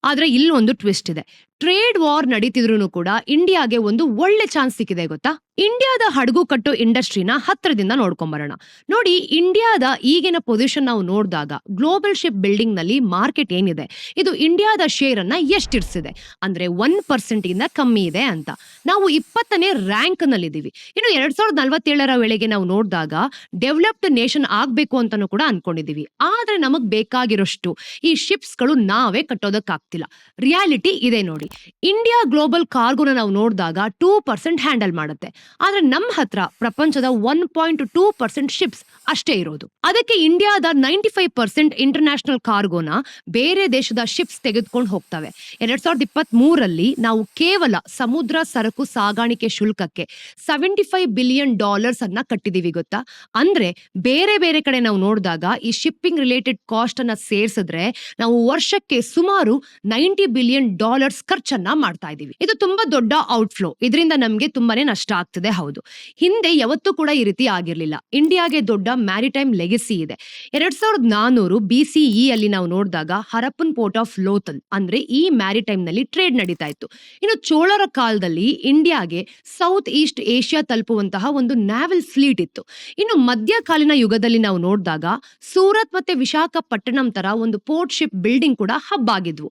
ಆದ್ರೆ ಇಲ್ಲೊಂದು ಟ್ವಿಸ್ಟ್ ಇದೆ. ಟ್ರೇಡ್ ವಾರ್ ನಡೀತಿದ್ರು ಕೂಡ ಇಂಡಿಯಾಗೆ ಒಂದು ಒಳ್ಳೆ ಚಾನ್ಸ್ ಸಿಕ್ಕಿದೆ ಗೊತ್ತಾ? ಇಂಡಿಯಾದ ಹಡಗು ಕಟ್ಟೋ ಇಂಡಸ್ಟ್ರಿನ ಹತ್ತಿರದಿಂದ ನೋಡ್ಕೊಂಬರೋಣ. ನೋಡಿ, ಇಂಡಿಯಾದ ಈಗಿನ ಪೊಸಿಷನ್ ನಾವು ನೋಡಿದಾಗ ಗ್ಲೋಬಲ್ ಶಿಪ್ ಬಿಲ್ಡಿಂಗ್ನಲ್ಲಿ ಮಾರ್ಕೆಟ್ ಏನಿದೆ? ಇದು ಇಂಡಿಯಾದ ಶೇರ್ ಅನ್ನ ಎಷ್ಟಿರ್ಸಿದೆ? ಅಂದ್ರೆ ಒನ್ ಪರ್ಸೆಂಟ್ ಇಂದ ಕಮ್ಮಿ ಇದೆ ಅಂತ. ನಾವು ಇಪ್ಪತ್ತನೇ ರ್ಯಾಂಕ್ ನಲ್ಲಿದ್ದೀವಿ. ಇನ್ನು ಎರಡ್ ಸಾವಿರದ ನಲವತ್ತೇಳರ ವೇಳೆಗೆ ನಾವು ನೋಡಿದಾಗ ಡೆವಲಪ್ಡ್ ನೇಷನ್ ಆಗ್ಬೇಕು ಅಂತಾನು ಕೂಡ ಅನ್ಕೊಂಡಿದೀವಿ ಆದ್ರೆ ನಮಗ್ ಬೇಕಾಗಿರೋಷ್ಟು ಈ ಶಿಪ್ಸ್ಗಳು ನಾವೇ ಕಟ್ಟೋದಕ್ಕಾಗ್ತಿಲ್ಲ. ರಿಯಾಲಿಟಿ ಇದೆ ನೋಡಿ. ಇಂಡಿಯಾ ಗ್ಲೋಬಲ್ ಕಾರ್ಗೋನ ನಾವು ನೋಡಿದಾಗ ಟೂ ಪರ್ಸೆಂಟ್ ಹ್ಯಾಂಡಲ್ ಮಾಡುತ್ತೆ. ಆದ್ರೆ ನಮ್ಮ ಹತ್ರ ಪ್ರಪಂಚದ one point two percent ships ಅಷ್ಟೇ ಇರೋದು. ಅದಕ್ಕೆ ಇಂಡಿಯಾದ ನೈಂಟಿ ಫೈವ್ ಪರ್ಸೆಂಟ್ ಇಂಟರ್ನ್ಯಾಷನಲ್ ಕಾರ್ಗೋನ ಬೇರೆ ದೇಶದ ಶಿಪ್ಸ್ ತೆಗೆದುಕೊಂಡು ಹೋಗ್ತವೆ. ಎರಡ್ ಸಾವಿರದ ಇಪ್ಪತ್ತ್ ಮೂರಲ್ಲಿ ನಾವು ಕೇವಲ ಸಮುದ್ರ ಸರಕು ಸಾಗಾಣಿಕೆ ಶುಲ್ಕಕ್ಕೆ ಸೆವೆಂಟಿ ಫೈವ್ ಬಿಲಿಯನ್ ಡಾಲರ್ಸ್ ಅನ್ನ ಕಟ್ಟಿದೀವಿ ಗೊತ್ತಾ? ಅಂದ್ರೆ ಬೇರೆ ಬೇರೆ ಕಡೆ ನಾವು ನೋಡಿದಾಗ ಈ ಶಿಪ್ಪಿಂಗ್ ರಿಲೇಟೆಡ್ ಕಾಸ್ಟ್ ಅನ್ನ ಸೇರಿಸಿದ್ರೆ ನಾವು ವರ್ಷಕ್ಕೆ ಸುಮಾರು ನೈಂಟಿ ಬಿಲಿಯನ್ ಡಾಲರ್ಸ್ ಖರ್ಚನ್ನ ಮಾಡ್ತಾ ಇದೀವಿ. ಇದು ತುಂಬಾ ದೊಡ್ಡ ಔಟ್ಫ್ಲೋ ಇದರಿಂದ ನಮ್ಗೆ ತುಂಬಾನೇ ನಷ್ಟ ಆಗ್ತದೆ, ಹೌದು. ಹಿಂದೆ ಯಾವತ್ತೂ ಕೂಡ ಈ ರೀತಿ ಆಗಿರ್ಲಿಲ್ಲ. ಇಂಡಿಯಾಗೆ ದೊಡ್ಡ ಮ್ಯಾರಿಟೈಮ್ ಲೆಗೆಸಿ ಇದೆ. ಎರಡ್ ಸಾವಿರದ ನಾನೂರು ಬಿಸಿಇ ಅಲ್ಲಿ ನಾವು ನೋಡಿದಾಗ ಹರಪ್ಪನ್ ಪೋರ್ಟ್ ಆಫ್ ಲೋಥಲ್ ಅಂದ್ರೆ ಈ ಮ್ಯಾರಿಟೈಮ್ನಲ್ಲಿ ಟ್ರೇಡ್ ನಡೀತಾ ಇತ್ತು. ಇನ್ನು ಚೋಳರ ಕಾಲದಲ್ಲಿ ಇಂಡಿಯಾಗೆ ಸೌತ್ ಈಸ್ಟ್ ಏಷ್ಯಾ ತಲುಪುವಂತಹ ಒಂದು ನ್ಯಾವಲ್ ಫ್ಲೀಟ್ ಇತ್ತು. ಇನ್ನು ಮಧ್ಯಕಾಲೀನ ಯುಗದಲ್ಲಿ ನಾವು ನೋಡಿದಾಗ ಸೂರತ್ ಮತ್ತೆ ವಿಶಾಖಪಟ್ಟಣಂ ತರ ಒಂದು ಪೋರ್ಟ್ ಶಿಪ್ ಬಿಲ್ಡಿಂಗ್ ಕೂಡ ಹಬ್ ಆಗಿದ್ವು.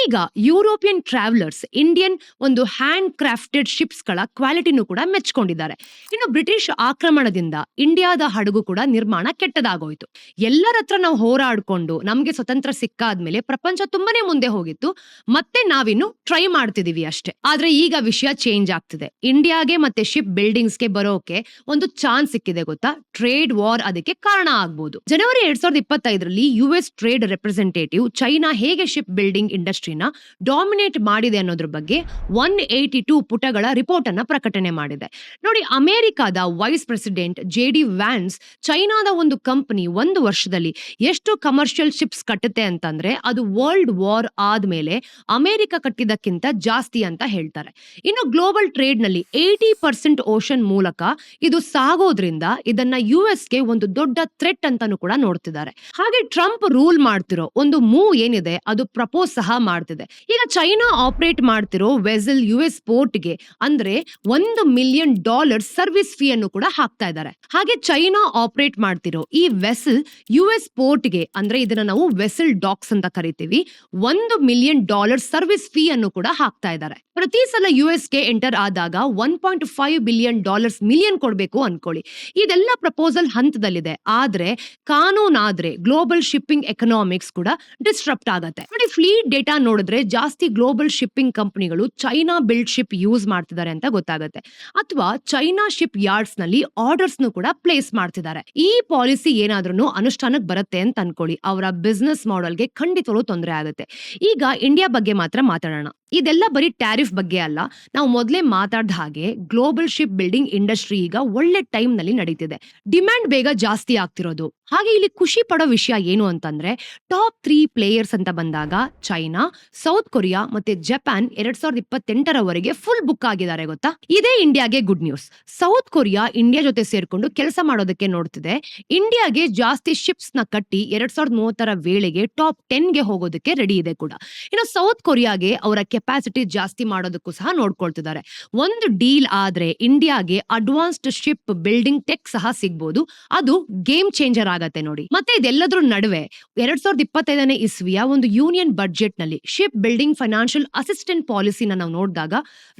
ಈಗ ಯುರೋಪಿಯನ್ ಟ್ರಾವೆಲರ್ಸ್ ಇಂಡಿಯನ್ ಒಂದು ಹ್ಯಾಂಡ್ ಕ್ರಾಫ್ಟೆಡ್ ಶಿಪ್ಸ್ಗಳ ಕ್ವಾಲಿಟಿನೂ ಕೂಡ ಮೆಚ್ಕೊಂಡಿದ್ದಾರೆ. ಇನ್ನು ಬ್ರಿಟಿಷ್ ಆಕ್ರಮಣದಿಂದ ಇಂಡಿಯಾದ ಹಡಗು ಕೂಡ ನಿರ್ಮಾಣ ಕೆಟ್ಟದಾಗೋಯ್ತು. ಎಲ್ಲರ ಹತ್ರ ನಾವು ಹೋರಾಡ್ಕೊಂಡು ನಮ್ಗೆ ಸ್ವತಂತ್ರ ಸಿಕ್ಕಾದ್ಮೇಲೆ ಪ್ರಪಂಚ ತುಂಬಾನೇ ಮುಂದೆ ಹೋಗಿತ್ತು. ಮತ್ತೆ ನಾವಿನ್ನು ಟ್ರೈ ಮಾಡ್ತಿದೀವಿ ಅಷ್ಟೇ. ಆದ್ರೆ ಈಗ ವಿಷಯ ಚೇಂಜ್ ಆಗ್ತಿದೆ. ಇಂಡಿಯಾಗೆ ಮತ್ತೆ ಶಿಪ್ ಬಿಲ್ಡಿಂಗ್ಸ್ಗೆ ಬರೋಕೆ ಒಂದು ಚಾನ್ಸ್ ಸಿಕ್ಕಿದೆ ಗೊತ್ತಾ? ಟ್ರೇಡ್ ವಾರ್ ಅದಕ್ಕೆ ಕಾರಣ ಆಗ್ಬೋದು. ಜನವರಿ ಎರಡ್ ಸಾವಿರದ ಇಪ್ಪತ್ತೈದರಲ್ಲಿ U S trade representative China ಹೇಗೆ ಶಿಪ್ ಬಿಲ್ಡಿಂಗ್ ಇಂಡಸ್ಟ್ರಿನ ಡಾಮಿನೇಟ್ ಮಾಡಿದೆ ಅನ್ನೋದ್ರ ಬಗ್ಗೆ ಒನ್ ಏಯ್ಟಿ ಟೂ ಪುಟಗಳ ರಿಪೋರ್ಟ್ ಅನ್ನ ಪ್ರಕಟಣೆ ಮಾಡಿದೆ. ನೋಡಿ, ಅಮೆರಿಕಾದ vice president J D Vance ಚೈನಾದ ಒಂದು ಕಂಪನಿ ಒಂದು ವರ್ಷದಲ್ಲಿ ಎಷ್ಟು ಕಮರ್ಷಿಯಲ್ ಶಿಪ್ಸ್ ಕಟ್ಟುತ್ತೆ ಅಂತಂದ್ರೆ ಅದು ವರ್ಲ್ಡ್ ವಾರ್ ಆದ್ಮೇಲೆ ಅಮೆರಿಕ ಕಟ್ಟಿದ್ದಕ್ಕಿಂತ ಜಾಸ್ತಿ ಅಂತ ಹೇಳ್ತಾರೆ. ಇನ್ನು ಗ್ಲೋಬಲ್ ಟ್ರೇಡ್ನಲ್ಲಿ ಏಯ್ಟಿ ಪರ್ಸೆಂಟ್ ಓಷನ್ ಮೂಲಕ ಇದು ಸಾಗೋದ್ರಿಂದ ಇದನ್ನ ಯು ಗೆ ಒಂದು ದೊಡ್ಡ ಥ್ರೆಟ್ ಅಂತಾನು ಕೂಡ ನೋಡ್ತಿದ್ದಾರೆ. ಹಾಗೆ ಟ್ರಂಪ್ ರೂಲ್ ಮಾಡ್ತಿರೋ ಒಂದು ಮೂವ್ ಏನಿದೆ, ಅದು ಪ್ರಪೋಸ್ ಸಹ ಮಾಡ್ತಿದೆ. ಈಗ ಚೈನಾ ಆಪರೇಟ್ ಮಾಡ್ತಿರೋ ವೆಸಲ್ ಯು ಎಸ್ ಪೋರ್ಟ್ಗೆ ಅಂದ್ರೆ ಒಂದು ಮಿಲಿಯನ್ ಡಾಲರ್ ಸರ್ವಿಸ್ ಫೀ ಅನ್ನು ಕೂಡ ಹಾಕ್ತಾ ಇದ್ದಾರೆ. ಹಾಗೆ ಚೈನಾ ಆಪರೇಟ್ ಮಾಡ್ತಿರೋ ಈ ವೆಸಲ್ ಯು ಎಸ್ ಪೋರ್ಟ್ಗೆ ಅಂದ್ರೆ ಇದನ್ನ ನಾವು ವೆಸಲ್ ಡಾಕ್ಸ್ ಅಂತ ಕರಿತೀವಿ. ಒಂದು ಮಿಲಿಯನ್ ಡಾಲರ್ ಸರ್ವಿಸ್ ಫೀ ಅನ್ನು ಕೂಡ ಹಾಕ್ತಾ ಇದ್ದಾರೆ. ಪ್ರತಿ ಸಲ ಯು ಎಸ್ಗೆ ಎಂಟರ್ ಆದಾಗ one point five billion dollars million ಕೊಡಬೇಕು ಅನ್ಕೊಳ್ಳಿ. ಇದೆಲ್ಲ ಪ್ರಪೋಸಲ್ ಹಂತದಲ್ಲಿದೆ. ಆದ್ರೆ ಕಾನೂನಾದ್ರೆ ಗ್ಲೋಬಲ್ ಶಿಪ್ಪಿಂಗ್ ಎಕನಾಮಿಕ್ಸ್ ಕೂಡ ಡಿಸ್ಟ್ರಪ್ಟ್ ಆಗುತ್ತೆ. ನೋಡಿ ಫ್ಲೀಟ್ ಡೇಟಾ ನೋಡಿದ್ರೆ ಜಾಸ್ತಿ ಗ್ಲೋಬಲ್ ಶಿಪ್ಪಿಂಗ್ ಕಂಪನಿಗಳು ಚೈನಾ ಬಿಲ್ಡ್ ಶಿಪ್ ಯೂಸ್ ಮಾಡ್ತಿದ್ದಾರೆ ಅಂತ ಗೊತ್ತಾಗುತ್ತೆ. ಅಥವಾ ಚೈನಾ ಶಿಪ್ ಯಾರ್ಡ್ಸ್ನಲ್ಲಿ ಆರ್ಡರ್ಸ್ ಕೂಡ ಪ್ಲೇಸ್ ಮಾಡ್ತಿದ್ದಾರೆ. ಈ ಪಾಲಿಸಿ ಏನಾದ್ರೂ ಅನುಷ್ಠಾನಕ್ಕೆ ಬರುತ್ತೆ ಅಂತ ಅನ್ಕೊಳ್ಳಿ. ಅವರ ಬಿಸ್ನೆಸ್ ಮಾಡೆಲ್ಗೆ ಖಂಡಿತವಾಗ್ಲೂ ತೊಂದರೆ ಆಗುತ್ತೆ. ಈಗ ಇಂಡಿಯಾ ಬಗ್ಗೆ ಮಾತ್ರ ಮಾತಾಡೋಣ. ಇದೆಲ್ಲ ಬರೀ ಟ್ಯಾರಿಫ್ ಬಗ್ಗೆ ಅಲ್ಲ. ನಾವು ಮೊದಲೇ ಮಾತಾಡ್ದ ಹಾಗೆ ಗ್ಲೋಬಲ್ ಶಿಪ್ ಬಿಲ್ಡಿಂಗ್ ಇಂಡಸ್ಟ್ರಿ ಈಗ ಒಳ್ಳೆ ಟೈಮ್ನಲ್ಲಿ ನಡೀತಿದೆ. ಡಿಮ್ಯಾಂಡ್ ಬೇಗ ಜಾಸ್ತಿ ಆಗ್ತಿರೋದು. ಹಾಗೆ ಇಲ್ಲಿ ಖುಷಿ ಪಡೋ ವಿಷಯ ಏನು ಅಂತಂದ್ರೆ ಟಾಪ್ ತ್ರೀ ಪ್ಲೇಯರ್ಸ್ ಅಂತ ಬಂದಾಗ ಚೈನಾ, ಸೌತ್ ಕೊರಿಯಾ ಮತ್ತೆ ಜಪಾನ್ ಎರಡ್ ಸಾವಿರದ ಇಪ್ಪತ್ತೆಂಟರವರೆಗೆ ಫುಲ್ ಬುಕ್ ಆಗಿದ್ದಾರೆ ಗೊತ್ತಾ? ಇದೇ ಇಂಡಿಯಾಗೆ good news. South Korea, India ಜೊತೆ ಸೇರ್ಕೊಂಡು ಕೆಲಸ ಮಾಡೋದಕ್ಕೆ ನೋಡ್ತಿದೆ. ಇಂಡಿಯಾಗೆ ಜಾಸ್ತಿ ಶಿಪ್ಸ್ನ ಕಟ್ಟಿ ಎರಡ್ ಸಾವಿರದ ಮೂವತ್ತರ ವೇಳೆಗೆ ಟಾಪ್ ಟೆನ್ಗೆ ಹೋಗೋದಕ್ಕೆ ರೆಡಿ ಇದೆ ಕೂಡ. ಇನ್ನು ಸೌತ್ ಕೊರಿಯಾಗೆ ಅವರ ಕೆಪಾಸಿಟಿ ಜಾಸ್ತಿ ಮಾಡೋದಕ್ಕೂ ಸಹ ನೋಡ್ಕೊಳ್ತಿದ್ದಾರೆ. ಒಂದು ಡೀಲ್ ಆದ್ರೆ ಇಂಡಿಯಾಗೆ ಅಡ್ವಾನ್ಸ್ಡ್ ಶಿಪ್ ಬಿಲ್ಡಿಂಗ್ ಟೆಕ್ ಸಹ ಸಿಗ್ಬೋದು. ಅದು ಗೇಮ್ ಚೇಂಜರ್ ಆಗತ್ತೆ ನೋಡಿ. ಮತ್ತೆ ಇದೆಲ್ಲದ್ರ ನಡುವೆ ಎರಡ್ ಸಾವಿರದ ಇಪ್ಪತ್ತೈದನೇ ಇಸ್ವಿಯ ಒಂದು ಯೂನಿಯನ್ ಬಡ್ಜೆಟ್ನಲ್ಲಿ ಶಿಪ್ ಬಿಲ್ಡಿಂಗ್ ಫೈನಾನ್ಷಿಯಲ್ ಅಸಿಸ್ಟೆಂಟ್ ಪಾಲಿಸಿನ ನಾವು ನೋಡಿದಾಗ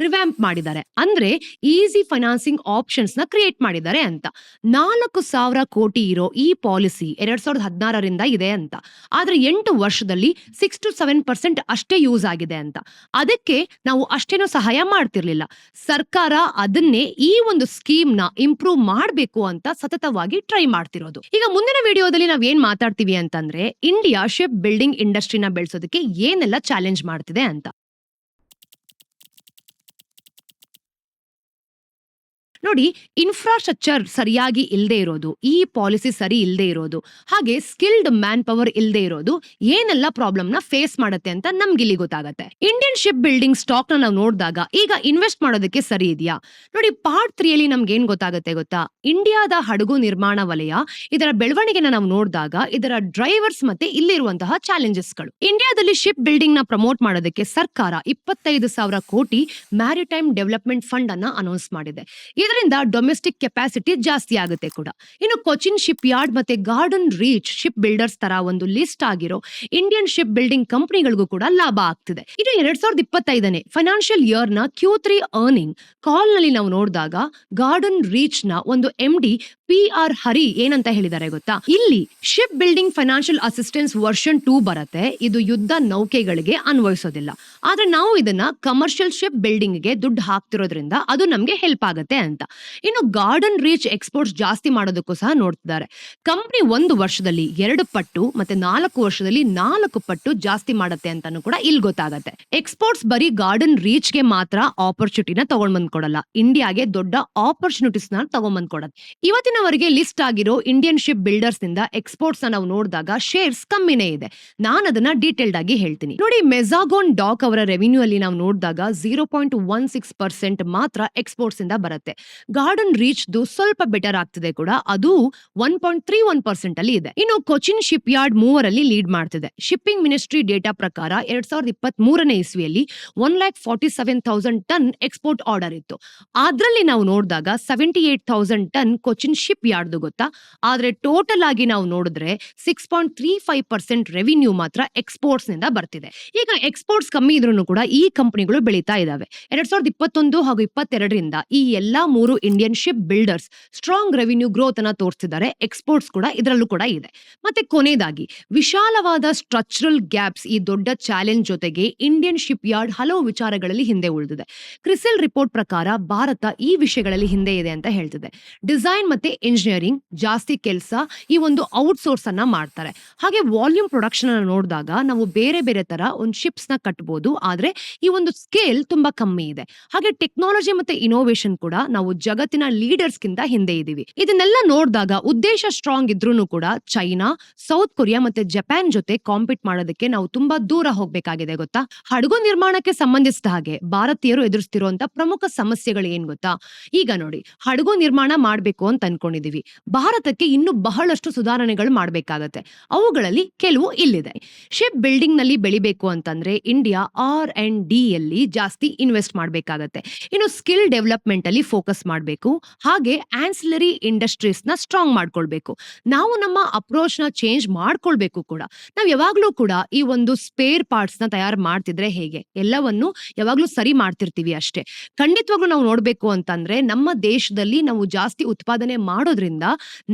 ರಿವ್ಯಾಂಪ್ ಮಾಡಿದ್ದಾರೆ. ಅಂದ್ರೆ ಈಸಿ ಫೈನಾನ್ಸಿಂಗ್ ಆಪ್ಷನ್ಸ್ನ ಕ್ರಿಯೇಟ್ ಮಾಡಿದ್ದಾರೆ ಅಂತ. ನಾಲ್ಕು ಸಾವಿರ ಕೋಟಿ ಇರೋ ಈ ಪಾಲಿಸಿ ಎರಡ್ ಸಾವಿರದ ಹದಿನಾರರಿಂದ ಇದೆ ಅಂತ. ಆದ್ರೆ ಎಂಟು ವರ್ಷದಲ್ಲಿ ಸಿಕ್ಸ್ ಟು ಸೆವೆನ್ ಪರ್ಸೆಂಟ್ ಅಷ್ಟೇ ಯೂಸ್ ಆಗಿದೆ ಅಂತ. ಅದಕ್ಕೆ ನಾವು ಅಷ್ಟೇನೂ ಸಹಾಯ ಮಾಡ್ತಿರ್ಲಿಲ್ಲ. ಸರ್ಕಾರ ಅದನ್ನೇ ಈ ಒಂದು ಸ್ಕೀಮ್ನ ಇಂಪ್ರೂವ್ ಮಾಡಬೇಕು ಅಂತ ಸತತವಾಗಿ ಟ್ರೈ ಮಾಡ್ತಿರೋದು. ಈಗ ಮುಂದಿನ ವಿಡಿಯೋದಲ್ಲಿ ನಾವ್ ಏನ್ ಮಾತಾಡ್ತೀವಿ ಅಂತಂದ್ರೆ ಇಂಡಿಯಾ ಶಿಪ್ ಬಿಲ್ಡಿಂಗ್ ಇಂಡಸ್ಟ್ರಿನ ಬೆಳೆಸೋದಕ್ಕೆ ಏನೆಲ್ಲ ಚಾಲೆಂಜ್ ಮಾಡ್ತಿದೆ ಅಂತ. ನೋಡಿ ಇನ್ಫ್ರಾಸ್ಟ್ರಕ್ಚರ್ ಸರಿಯಾಗಿ ಇಲ್ಲದೆ ಇರೋದು, ಈ ಪಾಲಿಸಿ ಸರಿ ಇಲ್ಲದೆ ಇರೋದು, ಹಾಗೆ ಸ್ಕಿಲ್ಡ್ ಮ್ಯಾನ್ ಪವರ್ ಇಲ್ಲದೆ ಇರೋದು, ಏನೆಲ್ಲ ಪ್ರಾಬ್ಲಮ್ನ ಫೇಸ್ ಮಾಡುತ್ತೆ ಅಂತ ನಮ್ಗೆ ಇಲ್ಲಿ ಗೊತ್ತಾಗುತ್ತೆ. ಇಂಡಿಯನ್ ಶಿಪ್ ಬಿಲ್ಡಿಂಗ್ ಸ್ಟಾಕ್ನ ನಾವು ನೋಡಿದಾಗ ಈಗ ಇನ್ವೆಸ್ಟ್ ಮಾಡೋದಕ್ಕೆ ಸರಿ ಇದೆಯಾ? ನೋಡಿ ಪಾರ್ಟ್ ತ್ರೀಯಲ್ಲಿ ನಮ್ಗೆ ಏನ್ ಗೊತ್ತಾಗುತ್ತೆ ಗೊತ್ತಾ? ಇಂಡಿಯಾದ ಹಡಗು ನಿರ್ಮಾಣ ವಲಯ, ಇದರ ಬೆಳವಣಿಗೆನ ನಾವು ನೋಡಿದಾಗ ಇದರ ಡ್ರೈವರ್ಸ್ ಮತ್ತೆ ಇಲ್ಲಿರುವಂತಹ ಚಾಲೆಂಜಸ್ಗಳು ಇಂಡಿಯಾದಲ್ಲಿ ಶಿಪ್ ಬಿಲ್ಡಿಂಗ್ನ ಪ್ರಮೋಟ್ ಮಾಡೋದಕ್ಕೆ ಸರ್ಕಾರ ಇಪ್ಪತ್ತೈದು ಸಾವಿರ ಕೋಟಿ ಮ್ಯಾರಿಟೈಮ್ ಡೆವಲಪ್ಮೆಂಟ್ ಫಂಡ್ ಅನ್ನ ಅನೌನ್ಸ್ ಮಾಡಿದೆ. ಇದರಿಂದ ಡೊಮೆಸ್ಟಿಕ್ ಕೆಪಾಸಿಟಿ ಜಾಸ್ತಿ ಆಗುತ್ತೆ ಕೂಡ. ಇನ್ನು ಕೊಚಿನ್ ಶಿಪ್ ಯಾರ್ಡ್ ಮತ್ತೆ ಗಾರ್ಡನ್ ರೀಚ್ ಶಿಪ್ ಬಿಲ್ಡರ್ಸ್ ತರ ಒಂದು ಲಿಸ್ಟ್ ಆಗಿರೋ ಇಂಡಿಯನ್ ಶಿಪ್ ಬಿಲ್ಡಿಂಗ್ ಕಂಪನಿಗಳಿಗೂ ಕೂಡ ಲಾಭ ಆಗ್ತಿದೆ. ಇದು ಎರಡ್ ಸಾವಿರದ ಇಪ್ಪತ್ತೈದನೇ ಫೈನಾನ್ಷಿಯಲ್ ಇಯರ್ನ ಕ್ಯೂ ತ್ರೀ ಅರ್ನಿಂಗ್ ಕಾಲ್ನಲ್ಲಿ ನಾವು ನೋಡಿದಾಗ ಗಾರ್ಡನ್ ರೀಚ್ನ ಒಂದು M D P R Hari ಏನಂತ ಹೇಳಿದ್ದಾರೆ ಗೊತ್ತಾ? ಇಲ್ಲಿ ship building financial assistance version two ಬರುತ್ತೆ. ಇದು ಯುದ್ಧ ನೌಕೆಗಳಿಗೆ ಅನ್ವಯಿಸೋದಿಲ್ಲ. ಆದ್ರೆ ನಾವು ಇದನ್ನ ಕಮರ್ಷಿಯಲ್ ಶಿಪ್ ಬಿಲ್ಡಿಂಗ್ಗೆ ದುಡ್ಡು ಹಾಕ್ತಿರೋದ್ರಿಂದ ಅದು ನಮ್ಗೆ ಹೆಲ್ಪ್ ಆಗುತ್ತೆ ಅಂತ. ಇನ್ನು ಗಾರ್ಡನ್ ರೀಚ್ ಎಕ್ಸ್ಪೋರ್ಟ್ಸ್ ಜಾಸ್ತಿ ಮಾಡೋದಕ್ಕೂ ಸಹ ನೋಡ್ತಿದ್ದಾರೆ. ಕಂಪ್ನಿ ಒಂದು ವರ್ಷದಲ್ಲಿ ಎರಡು ಪಟ್ಟು ಮತ್ತೆ ನಾಲ್ಕು ವರ್ಷದಲ್ಲಿ ನಾಲ್ಕು ಪಟ್ಟು ಜಾಸ್ತಿ ಮಾಡುತ್ತೆ ಅಂತಾನು ಕೂಡ ಇಲ್ಲಿ ಗೊತ್ತಾಗತ್ತೆ. ಎಕ್ಸ್ಪೋರ್ಟ್ಸ್ ಬರೀ ಗಾರ್ಡನ್ ರೀಚ್ಗೆ ಮಾತ್ರ ಆಪರ್ಚುನಿಟಿನ ತಗೊಂಡ್ ಬಂದ್ ಕೊಡಲ್ಲ ಇಂಡಿಯಾಗೆ ದೊಡ್ಡ ಆಪರ್ಚುನಿಟೀಸ್ನ ತಗೊಂಡ್ ಬಂದ್ ಕೊಡತ್ತೆ ಇವತ್ತಿನವರೆಗೆ ಲಿಸ್ಟ್ ಆಗಿರೋ ಇಂಡಿಯನ್ ಶಿಪ್ ಬಿಲ್ಡರ್ಸ್ನಿಂದ ಎಕ್ಸ್ಪೋರ್ಟ್ಸ್ ನಾವು ನೋಡಿದಾಗ ಶೇರ್ಸ್ ಕಮ್ಮಿನೇ ಇದೆ. ನಾನು ಅದನ್ನ ಡೀಟೇಲ್ಡ್ ಆಗಿ ಹೇಳ್ತೀನಿ. ನೋಡಿ ಮೆಜಾಗೋನ್ ಡಾಕ್ ಅವರ ರೆವಿನ್ಯೂ ಅಲ್ಲಿ ನಾವು ನೋಡಿದಾಗ zero point one six percent ಮಾತ್ರ ಎಕ್ಸ್ಪೋರ್ಟ್ಸ್ ಇಂದ ಬರುತ್ತೆ. ಗಾರ್ಡನ್ ರೀಚ್ ಸ್ವಲ್ಪ ಬೆಟರ್ ಆಗ್ತಿದೆ ಕೂಡ. ಅದು one point three one percent ಅಲ್ಲಿ ಇದೆ. ಇನ್ನು ಕೊಚಿನ್ ಶಿಪ್ ಯಾರ್ಡ್ ಮೂವರಲ್ಲಿ ಲೀಡ್ ಮಾಡ್ತಿದೆ. ಶಿಪ್ಪಿಂಗ್ ಮಿನಿಸ್ಟ್ರಿ ಡೇಟಾ ಪ್ರಕಾರ ಎರಡ್ ಸಾವಿರದ ಇಪ್ಪತ್ತ್ ಮೂರನೇ ಇಸ್ವಿಯಲ್ಲಿ one lakh forty seven thousand ton export order ಇತ್ತು. ಅದ್ರಲ್ಲಿ ನಾವು ನೋಡಿದಾಗ seventy eight thousand ton Cochin ship ಯಾರ್ದು ಗೊತ್ತಾ? ಆದ್ರೆ ಟೋಟಲ್ ಆಗಿ ನಾವು ನೋಡಿದ್ರೆ six point three five percent revenue ಮಾತ್ರ ಎಕ್ಸ್ಪೋರ್ಟ್ಸ್ನಿಂದ ಬರ್ತಿದೆ. ಈಗ ಎಕ್ಸ್ಪೋರ್ಟ್ಸ್ ಕಮ್ಮಿ ಇದ್ರೂ ಕೂಡ ಈ ಕಂಪನಿಗಳು ಬೆಳೀತಾ ಇದಾವೆ. ಎರಡ್ ಸಾವಿರದ ಇಪ್ಪತ್ತೊಂದು ಹಾಗೂ ಇಪ್ಪತ್ತೆರಡರಿಂದ ಈ ಎಲ್ಲಾ ಮೂರು Indian ship builders strong revenue growth ಅನ್ನ ತೋರಿಸ್ತಿದ್ದಾರೆ. ಎಕ್ಸ್ಪೋರ್ಟ್ಸ್ ಕೂಡ ಇದರಲ್ಲೂ ಕೂಡ ಇದೆ. ಮತ್ತೆ ಕೊನೆಯದಾಗಿ, ವಿಶಾಲವಾದ ಸ್ಟ್ರಕ್ಚರಲ್ ಗ್ಯಾಪ್ಸ್ ಈ ದೊಡ್ಡ ಚಾಲೆಂಜ್ ಜೊತೆಗೆ ಇಂಡಿಯನ್ ಶಿಪ್ ಯಾರ್ಡ್ ಹಲವು ವಿಚಾರಗಳಲ್ಲಿ ಹಿಂದೆ ಉಳಿದಿದೆ. ಕ್ರಿಸೆಲ್ ರಿಪೋರ್ಟ್ ಪ್ರಕಾರ ಭಾರತ ಈ ವಿಷಯಗಳಲ್ಲಿ ಹಿಂದೆ ಇದೆ ಅಂತ ಹೇಳ್ತಿದೆ. ಡಿಸೈನ್ ಮತ್ತೆ ಇಂಜಿನಿಯರಿಂಗ್ ಜಾಸ್ತಿ ಕೆಲಸ, ಈ ಒಂದು ಔಟ್ಸೋರ್ಸ್ ಅನ್ನ ಮಾಡ್ತಾರೆ. ಹಾಗೆ ವಾಲ್ಯೂಮ್ ಪ್ರೊಡಕ್ಷನ್ ಅನ್ನ ನೋಡಿದಾಗ ನಾವು ಬೇರೆ ಬೇರೆ ತರ ಒಂದು ಶಿಪ್ಸ್ನ ಕಟ್ಬೋದು. ಆದ್ರೆ ಈ ಒಂದು ಸ್ಕೇಲ್ ತುಂಬಾ ಕಮ್ಮಿ ಇದೆ. ಹಾಗೆ ಟೆಕ್ನಾಲಜಿ ಮತ್ತೆ ಇನೋವೇಷನ್ ಕೂಡ ನಾವು ಜಗತ್ತಿನ ಲೀಡರ್ಸ್ ಗಿಂತ ಹಿಂದೆ ಇದೀವಿ. ಇದನ್ನೆಲ್ಲ ನೋಡಿದಾಗ ಉದ್ದೇಶ ಸ್ಟ್ರಾಂಗ್ ಇದ್ರೂ ಕೂಡ ಚೈನಾ, ಸೌತ್ ಕೊರಿಯಾ ಮತ್ತೆ ಜಪಾನ್ ಜೊತೆ ಕಾಂಪೀಟ್ ಮಾಡೋದಕ್ಕೆ ನಾವು ತುಂಬಾ ದೂರ ಹೋಗ್ಬೇಕಾಗಿದೆ ಗೊತ್ತಾ? ಹಡಗು ನಿರ್ಮಾಣಕ್ಕೆ ಸಂಬಂಧಿಸಿದ ಹಾಗೆ ಭಾರತೀಯರು ಎದುರಿಸ್ತಿರುವಂತ ಪ್ರಮುಖ ಸಮಸ್ಯೆಗಳು ಏನ್ ಗೊತ್ತಾ? ಈಗ ನೋಡಿ, ಹಡಗು ನಿರ್ಮಾಣ ಮಾಡ್ಬೇಕು ಅಂತ ಅನ್ಕೊಂಡಿದೀವಿ ಭಾರತಕ್ಕೆ ಇನ್ನು ಬಹಳಷ್ಟು ಸುಧಾರಣೆಗಳು ಮಾಡಬೇಕಾಗತ್ತೆ. ಅವುಗಳಲ್ಲಿ ಕೆಲವು ಇಲ್ಲಿದೆ. ಶಿಪ್ ಬಿಲ್ಡಿಂಗ್ನಲ್ಲಿ ಬೆಳಿಬೇಕು ಅಂತಂದ್ರೆ ಇಂಡಿಯಾ ಆರ್ ಅಂಡ್ ಡಿ ಯಲ್ಲಿ ಜಾಸ್ತಿ ಇನ್ವೆಸ್ಟ್ ಮಾಡಬೇಕಾಗತ್ತೆ. ಇನ್ನು ಸ್ಕಿಲ್ ಡೆವಲಪ್ಮೆಂಟ್ ಅಲ್ಲಿ ಫೋಕಸ್ ಮಾಡಬೇಕು. ಹಾಗೆ ಆನ್ಸಿಲರಿ ಇಂಡಸ್ಟ್ರೀಸ್ನ ಸ್ಟ್ರಾಂಗ್ ಮಾಡ್ಕೊಳ್ಬೇಕು. ನಾವು ನಮ್ಮ ಅಪ್ರೋಚ್ನ ಚೇಂಜ್ ಮಾಡ್ಕೊಳ್ಬೇಕು ಕೂಡ. ನಾವು ಯಾವಾಗ್ಲೂ ಕೂಡ ಈ ಒಂದು ಸ್ಪೇರ್ ಪಾರ್ಟ್ಸ್ನ ತಯಾರು ಮಾಡ್ತಿದ್ರೆ ಹೇಗೆ? ಎಲ್ಲವನ್ನು ಯಾವಾಗ್ಲೂ ಸರಿ ಮಾಡ್ತಿರ್ತೀವಿ ಅಷ್ಟೇ. ಖಂಡಿತವಾಗ್ಲೂ ನಾವು ನೋಡ್ಬೇಕು ಅಂತಂದ್ರೆ ನಮ್ಮ ದೇಶದಲ್ಲಿ ನಾವು ಜಾಸ್ತಿ ಉತ್ಪಾದನೆ ಮಾಡೋದ್ರಿಂದ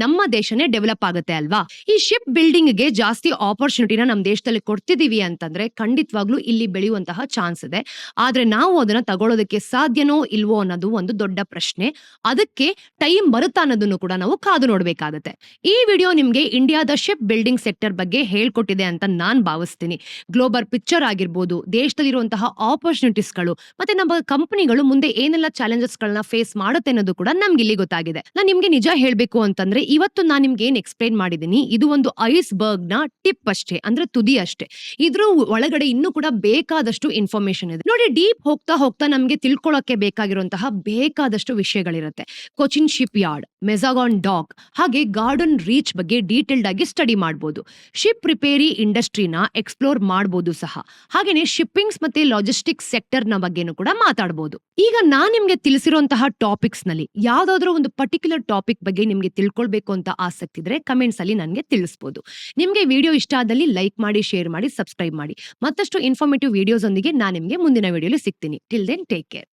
ನಮ್ಮ ದೇಶನೇ ಡೆವಲಪ್ ಆಗುತ್ತೆ ಅಲ್ವಾ? ಈ ಶಿಪ್ ಬಿಲ್ಡಿಂಗ್ಗೆ ಜಾಸ್ತಿ ಆಪರ್ಚುನಿಟಿನ ನಮ್ಮ ದೇಶದಲ್ಲಿ ಕೊಡ್ತಿದೀವಿ ಅಂತಂದ್ರೆ ಖಂಡಿತವಾಗ್ಲೂ ಇಲ್ಲಿ ಬೆಳೆಯುವಂತಹ ಚಾನ್ಸ್ ಇದೆ. ಆದ್ರೆ ನಾವು ಅದನ್ನ ತಗೊಳ್ಳೋದಕ್ಕೆ ಸಾಧ್ಯನೋ ಇಲ್ವೋ ಅನ್ನೋದು ಒಂದು ದೊಡ್ಡ ಪ್ರಶ್ನೆ. ಅದಕ್ಕೆ ಟೈಮ್ ಬರುತ್ತಾ ಅನ್ನೋದನ್ನು ಕೂಡ ನಾವು ಕಾದು ನೋಡ್ಬೇಕಾಗತ್ತೆ. ಈ ವಿಡಿಯೋ ನಿಮ್ಗೆ ಇಂಡಿಯಾದ ಶಿಪ್ ಬಿಲ್ಡಿಂಗ್ ಸೆಕ್ಟರ್ ಬಗ್ಗೆ ಹೇಳ್ಕೊಟ್ಟಿದೆ ಅಂತ ನಾನ್ ಭಾವಿಸ್ತೀನಿ. ಗ್ಲೋಬಲ್ ಪಿಕ್ಚರ್ ಆಗಿರ್ಬೋದು, ದೇಶದಲ್ಲಿರುವಂತಹ ಆಪರ್ಚುನಿಟೀಸ್ಗಳು ಮತ್ತೆ ನಮ್ಮ ಕಂಪನಿಗಳು ಮುಂದೆ ಏನೆಲ್ಲ ಚಾಲೆಂಜಸ್ ಗಳನ್ನ ಫೇಸ್ ಮಾಡುತ್ತೆ ಅನ್ನೋದು ಕೂಡ ನಮ್ಗೆ ಇಲ್ಲಿ ಗೊತ್ತಾಗಿದೆ. ನಾನು ನಿಮ್ಗೆ ನಿಜ ಹೇಳ್ಬೇಕು ಅಂತಂದ್ರೆ ಇವತ್ತು ನಾನು ನಿಮ್ಗೆ ಏನ್ ಎಕ್ಸ್ಪ್ಲೈನ್ ಮಾಡಿದೀನಿ, ಇದು ಒಂದು ಐಸ್ ಬರ್ಗ್ನ ಟಿಪ್ ಅಷ್ಟೇ, ಅಂದ್ರೆ ತುದಿ ಅಷ್ಟೇ. ಇದ್ರ ಒಳಗಡೆ ಇನ್ನೂ ಕೂಡ ಬೇಕಾದಷ್ಟು ಇನ್ಫಾರ್ಮೇಶನ್ ಇದೆ. ನೋಡಿ ಡೀಪ್ ಹೋಗ್ತಾ ಹೋಗ್ತಾ ನಮ್ಗೆ ತಿಳ್ಕೊಳ್ಳೋಕೆ ಬೇಕಾಗಿರುವಂತಹ ಬೇಕಾದಷ್ಟು ವಿಷಯಗಳಿರುತ್ತೆ. Cochin ship yard Mazagon dock ಹಾಗೆ ಗಾರ್ಡನ್ ರೀಚ್ ಬಗ್ಗೆ ಡೀಟೇಲ್ಡ್ ಆಗಿ ಸ್ಟಡಿ ಮಾಡಬಹುದು ಶಿಪ್ ರಿಪೇರಿ ಇಂಡಸ್ಟ್ರಿನ ಎಕ್ಸ್ಪ್ಲೋರ್ ಮಾಡಬಹುದು ಸಹ. ಹಾಗೇನೆ ಶಿಪ್ಪಿಂಗ್ಸ್ ಮತ್ತೆ ಲಾಜಿಸ್ಟಿಕ್ಸ್ ಸೆಕ್ಟರ್ನ ಬಗ್ಗೆನೂ ಕೂಡ ಮಾತಾಡಬಹುದು ಈಗ ನಾನ್ ನಿಮ್ಗೆ ತಿಳಿಸಿರುವಂತಹ ಟಾಪಿಕ್ಸ್ನಲ್ಲಿ ಯಾವ್ದಾದ್ರು ಒಂದು ಪರ್ಟಿಕ್ಯುಲರ್ ಟಾಪಿಕ್ ಬಗ್ಗೆ ನಿಮಗೆ ತಿಳ್ಕೊಳ್ಬೇಕು ಅಂತ ಆಸಕ್ತಿ ಇದ್ರೆ ಕಮೆಂಟ್ಸ್ ಅಲ್ಲಿ ನನಗೆ ತಿಳಿಸಬಹುದು ನಿಮಗೆ ವಿಡಿಯೋ ಇಷ್ಟ ಆದಲ್ಲಿ ಲೈಕ್ ಮಾಡಿ ಶೇರ್ ಮಾಡಿ ಸಬ್ಸ್ಕ್ರೈಬ್ ಮಾಡಿ. ಮತ್ತಷ್ಟು ಇನ್ಫಾರ್ಮೇಟಿವ್ ವಿಡಿಯೋಸ್ ಒಂದಿಗೆ ನಾನು ನಿಮಗೆ ಮುಂದಿನ ವಿಡಿಯೋಲಿ ಸಿಗ್ತೀನಿ. Till then take care